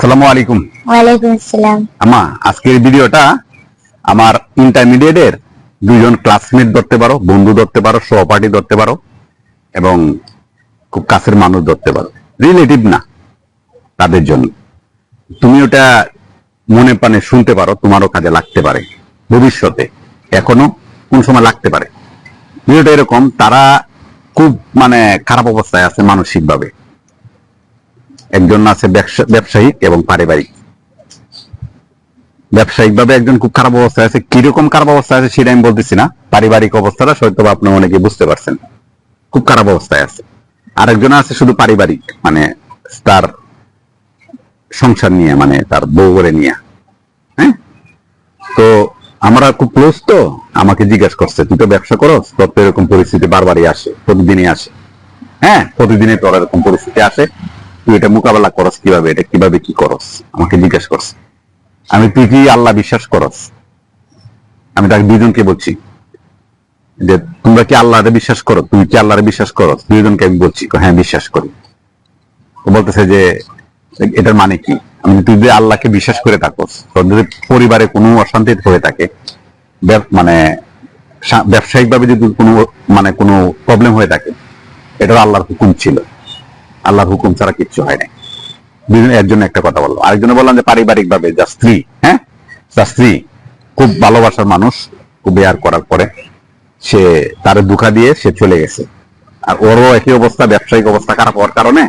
আসসালামু আলাইকুম। ওয়ালাইকুম আসসালাম। আমা আজকের ভিডিওটা আমার ইন্টারমিডিয়েটের দুজন ক্লাসমেট ধরতে পারো বন্ধু ধরতে পারো সহপাঠী ধরতে পারো এবং খুব কাছের মানুষ ধরতে পারো। রিলেটিভ না তাদের জন্য। তুমি ওটা মনে প্রাণে শুনতে পারো তোমারও কাজে লাগতে পারে ভবিষ্যতে এখনও কোন সময় লাগতে পারে। ভিডিওটা এরকম তারা খুব মানে খারাপ অবস্থায় আছে মানসিকভাবে। একজন আছে ব্যবসা- ব্যবসায়িক এবং পারিবারিক। ব্যবসায়িক ভাবে একজন খুব খারাপ অবস্থায় আছে। কীরকম খারাপ অবস্থায় আছে সেটা আমি বলতেছি না। পারিবারিক অবস্থাটা হয়তো আপনি অনেকে বুঝতে পারছেন। খুব খারাপ অবস্থায় আছে। আরেকজন আছে শুধু পারিবারিক মানে তার সংসার নিয়ে মানে তার বউ করে নিয়ে। হ্যাঁ? তো আমরা খুব ক্লোজ তো, আমাকে জিজ্ঞেস করছে, তুই তো ব্যবসা করো তোর তো এরকম পরিস্থিতি বারবারই আসে, প্রতিদিনই আসে। হ্যাঁ প্রতিদিনই তোর এরকম পরিস্থিতি আসে। তুই এটা মোকাবেলা করস কীভাবে? এটা কীভাবে কি করস? আমাকে জিজ্ঞেস করছে আমি তুই কি আল্লাহ বিশ্বাস করস? আমি তাকে দুইজনকে বলছি যে, তোমরা কি আল্লাহরে বিশ্বাস করো? তুই কি আল্লাহরে বিশ্বাস করো দুইজনকে আমি বলছি হ্যাঁ বিশ্বাস করি। বলতেছে যে, এটার মানে কি? আমি তুই যদি আল্লাহকে বিশ্বাস করে থাকোস যদি পরিবারে কোনো অশান্তি হয়ে থাকে মানে ব্যবসায়িক ভাবে যদি কোনো মানে কোনো প্রবলেম হয়ে থাকে এটা আল্লাহর হুকুম ছিল। আল্লাহর হুকুম ছাড়া কিচ্ছু হয় নাই। দুজন এর জন্য একটা কথা বললাম আরেকজনে বললাম যে পারিবারিক ভাবে যা স্ত্রী হ্যাঁ? তার স্ত্রী খুব ভালোবাসার মানুষ, খুব বিয়ার করার পরে সে তার দুঃখা দিয়ে সে চলে গেছে। আর ওরও একই অবস্থা, ব্যবসায়িক অবস্থা খারাপ হওয়ার কারণে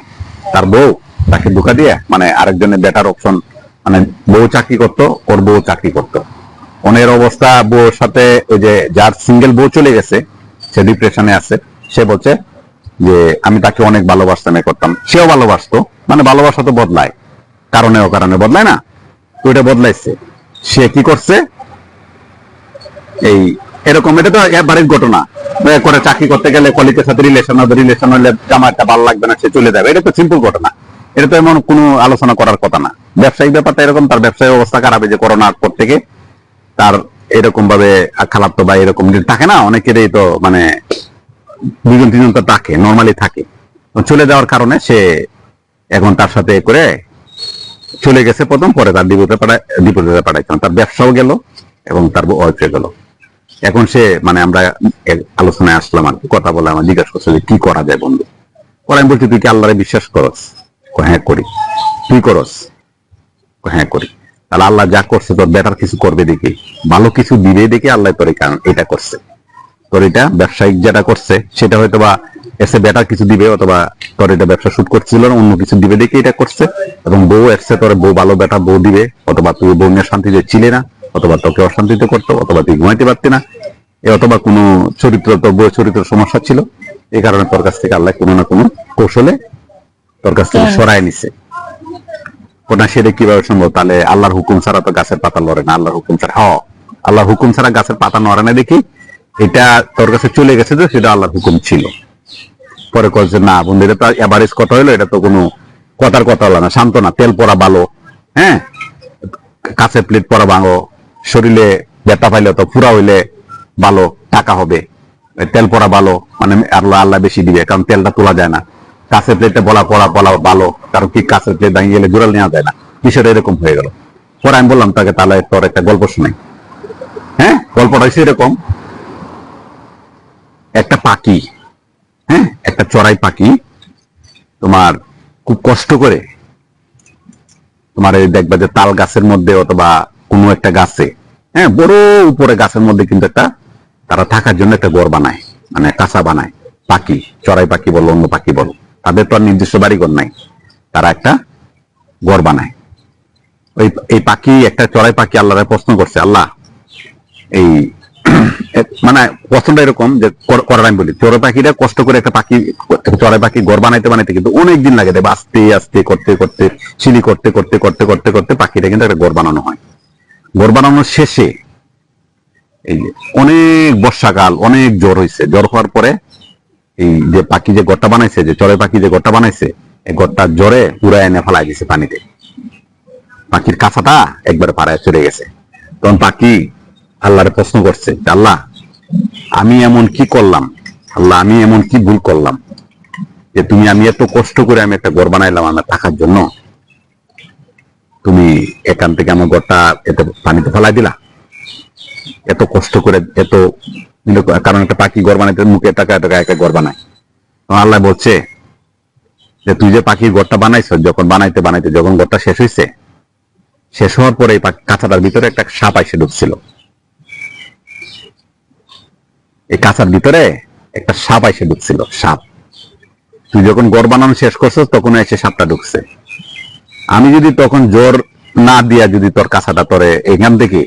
তার বউ তাকে দুঃখা দিয়ে মানে আরেকজনের বেটার অপশন মানে বউ চাকরি করতো, ওর বউ চাকরি করতো। ওনের অবস্থা, বউর সাথে ওই যে যার সিঙ্গেল বউ চলে গেছে, সে ডিপ্রেশনে আছে, সে বলছে যে আমি তাকে অনেক ভালোবাসতাম, এ করতাম। সেও ভালোবাসতো। মানে ভালোবাসা তো বদলায়। কারণে ও কারণে বদলায় না। তো এটা বদলাইছে। সে কি করছে? এই, এরকম এটা তো এক বাড়ির ঘটনা করে চাকরি করতে গেলে কলিকের সাথে রিলেশন হবে রিলেশন হলে জামাটা ভালো লাগবে না, সে চলে যাবে। এটা তো সিম্পল ঘটনা। এটা তো এমন কোনো আলোচনা করার কথা না। ব্যবসায়িক ব্যাপারটা এরকম, তার ব্যবসায়িক অবস্থা খারাপ যে করোনার পর থেকে। তার এরকম ভাবে খারাপ তো বা এরকম থাকে না? অনেকেরই তো মানে দুজন তিনজন তো থাকে নর্মালি থাকে। চলে যাওয়ার কারণে সে এখন তার সাথে করে চলে গেছে প্রথম, পরে তার ডিপোতে পাঠায় ডিপোজিটে পাঠাইছিলাম তার ব্যবসাও গেল এবং তার ওয়াইফে গেল। এখন সে মানে আমরা আলোচনায় আসলাম আর কথা বলে আমার জিজ্ঞাসা করছে যে কি করা যায় বন্ধু? পরে আমি বলছি, তুই কি আল্লাহরে বিশ্বাস করস? হ্যাঁ করি। তুই করস? হ্যাঁ করি। তাহলে আল্লাহ যা করছে তোর বেটার কিছু করবে দেখি। ভালো কিছু দিবে দেখে, আল্লাহ তোর এই কারণ- এটা করছে। তোর এটা ব্যবসায়িক যেটা করছে সেটা হয়তো বা এসে বেটার কিছু দিবে অথবা তোর এটা ব্যবসা শুট করছিল না অন্য কিছু দিবে দেখে এটা করছে। এবং বউ এসছে তোর বউ ভালো বেটা বউ দিবে অথবা তুই বউ নিয়ে শান্তিতে ছিলে না অথবা তোকে অশান্তিতে করতো অথবা তুই ঘুমাইতে পারতি না। এ অথবা কোনো চরিত্র তোর বউয়ের চরিত্র সমস্যা ছিল। এই কারণে তোর কাছ থেকে আল্লাহ কোনো না কোনো কৌশলে তোর কাছ থেকে হ্যাঁ। সরায় নিছে। ওটা সেটা কীভাবে সম্ভব? তাহলে আল্লাহর হুকুম ছাড়া তো গাছের পাতা লড়ে না আল্লাহর হুকুম ছাড়া হ আল্লাহর হুকুম ছাড়া গাছের পাতা নড়ে না দেখি। এটা তোর কাছে চলে গেছে যে সেটা আল্লাহর হুকুম ছিল। পরে কয়েছে না বন্ধু, এটা তো এভারেজ কথা হলো এটা তো কোনো কথার কথা হলো না। শান্ত না, তেল পরা ভালো হ্যাঁ? কাছের প্লেট পরা ভাঙো শরীরে ব্যথা পাইলে তো পুরা হইলে ভালো, টাকা হবে। তেল পরা ভালো মানে আল্লাহ আল্লাহ বেশি দিবে, কারণ তেলটা তোলা যায় না। কাছের প্লেটে বলা, পড়া বলা ভালো, কারণ কি কাছের প্লেট দাঁড়িয়ে গেলে জোরাল নেওয়া যায় না। বিষয়টা এরকম হয়ে গেল। পরে আমি বললাম, তাকে তাহলে তোর একটা গল্প শোনাই। হ্যাঁ? গল্পটা হচ্ছে এরকম। একটা পাখি হ্যাঁ? একটা চড়াই পাখি তোমার খুব কষ্ট করে তোমার দেখবা যে তাল গাছের মধ্যে অথবা কোনো একটা গাছে হ্যাঁ? বড় উপরে গাছের মধ্যে কিন্তু একটা তারা থাকার জন্য একটা ঘর বানায় মানে কাঁচা বানায়। পাখি, চড়াই পাখি বলো, অন্য পাখি বলো, তাদের তো আর নির্দিষ্ট বাড়িঘর নাই। তারা একটা ঘর বানায়। ওই, এই পাখি, একটা চড়াই পাখি আল্লাহরে প্রশ্ন করছে, আল্লাহ, এই মানে প্রশ্নটা এরকম যে করার আমি বলি। চড়াই পাখিটা কষ্ট করে একটা পাখি চড়াই পাখি ঘর বানাইতে বানাইতে কিন্তু অনেক দিন লাগে দেবে। আস্তে আস্তে, করতে করতে সিঁড়ি করতে করতে করতে করতে করতে পাখিটা কিন্তু একটা ঘর বানানো হয়। ঘর বানানোর শেষে এই যে অনেক বর্ষাকাল, অনেক জ্বর হয়েছে জ্বর হওয়ার পরে এই যে পাখি যে ঘরটা বানাইছে, যে চড়াই পাখি যে ঘরটা বানাইছে, এই ঘরটা জ্বরে উড়ায় এনে ফেলাই দিছে পানিতে। পাখির কাঁচাটা একবারে পাড়ায় চলে গেছে। তখন পাখি আল্লাহরে প্রশ্ন করছে আল্লাহ আমি এমন কি করলাম? আল্লাহ, আমি এমন কি ভুল করলাম? যে তুমি আমি এত কষ্ট করে আমি একটা ঘর বানাইলাম আমার থাকার জন্য। তুমি এখান থেকে আমার ঘরটা এত পানিতে ফেলাই দিলা। এত কষ্ট করে এত কারণ একটা পাখি ঘর বানাইতে মুখে টাকা টাকা একটা ঘর বানায়। আল্লাহ বলছে যে তুই যে পাখির ঘরটা বানাইছ, যখন বানাইতে বানাইতে যখন ঘরটা শেষ হয়েছে শেষ হওয়ার পরে কাঁচাটার ভিতরে একটা সাপ এসে ঢুকছিল এই কাঁচার ভিতরে একটা সাপ এসে ঢুকছিল, সাপ। তুই যখন ঘর বানানো শেষ করছিস, তখন এসে সাপটা ঢুকছে। আমি যদি তখন জোর না দিয়া যদি তোর কাঁচাটা তোরে এখান থেকে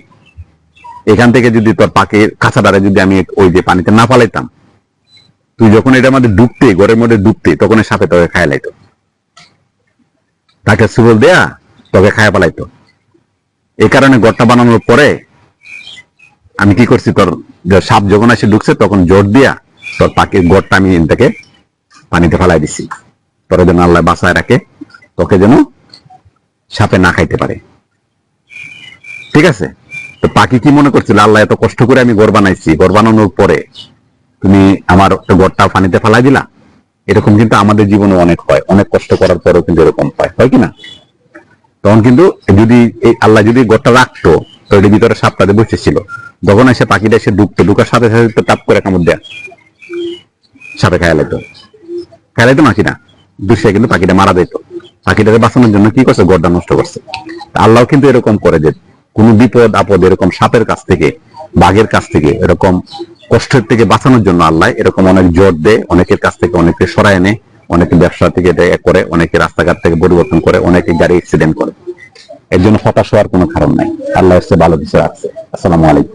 এখান থেকে যদি তোর পাখির কাঁচাটারে যদি আমি ওই যে পানিতে না ফালাইতাম, তুই যখন এটার মধ্যে ডুবতে, ঘরের মধ্যে ডুবতে, তখন সাপে তোকে খায় লাইতো। তাকে সুবল দেয়া তোকে খায় পালাইতো। এই কারণে ঘরটা বানানোর পরে আমি কি করছি তোর সাপ যখন এসে ঢুকছে, তখন জোর দিয়া তোর পাখির গড়টা আমি থেকে পানিতে ফেলাই দিছি। তোর যেন আল্লাহ বাসায় রাখে, তোকে যেন সাপে না খাইতে পারে। ঠিক আছে? তো পাখি কি মনে করছিল, আল্লাহ, এত কষ্ট করে আমি ঘর বানাইছি, ঘর বানানোর পরে তুমি আমার ঘরটা পানিতে ফেলাই দিলা? এরকম কিন্তু আমাদের জীবনে অনেক হয়, অনেক কষ্ট করার পরেও কিন্তু এরকম হয় হয় কি না? তখন কিন্তু যদি এই আল্লাহ যদি ঘরটা রাখতো তো এর ভিতরে সাপটাতে বসেছিল। যখন এসে পাখিটা এসে ঢুকতো, ঢুকার সাথে সাথে তো টাপ করে কামড় দেয়া। সাপে খায়া লাইতো। খায়া লাইতো না দুষে কিন্তু পাখিটা মারা যেত পাখিটাকে বাঁচানোর জন্য কি করছে? গড়টা নষ্ট করছে। আল্লাহ কিন্তু এরকম করে যে কোন বিপদ, আপদ এরকম সাপের কাছ থেকে, বাঘের কাছ থেকে এরকম কষ্টের থেকে বাঁচানোর জন্য আল্লাহ এরকম অনেক জোর দেয়, অনেকের কাছ থেকে অনেকে সরায় এনে অনেকে ব্যবসা থেকে করে, অনেকে রাস্তাঘাট থেকে পরিবর্তন করে, অনেকে গাড়ি অ্যাক্সিডেন্ট করে। এর জন্য হতাশ হওয়ার কোনো কারণ নাই। আল্লাহ ভালো কিছু রাখছে। আসসালামু আলাইকুম।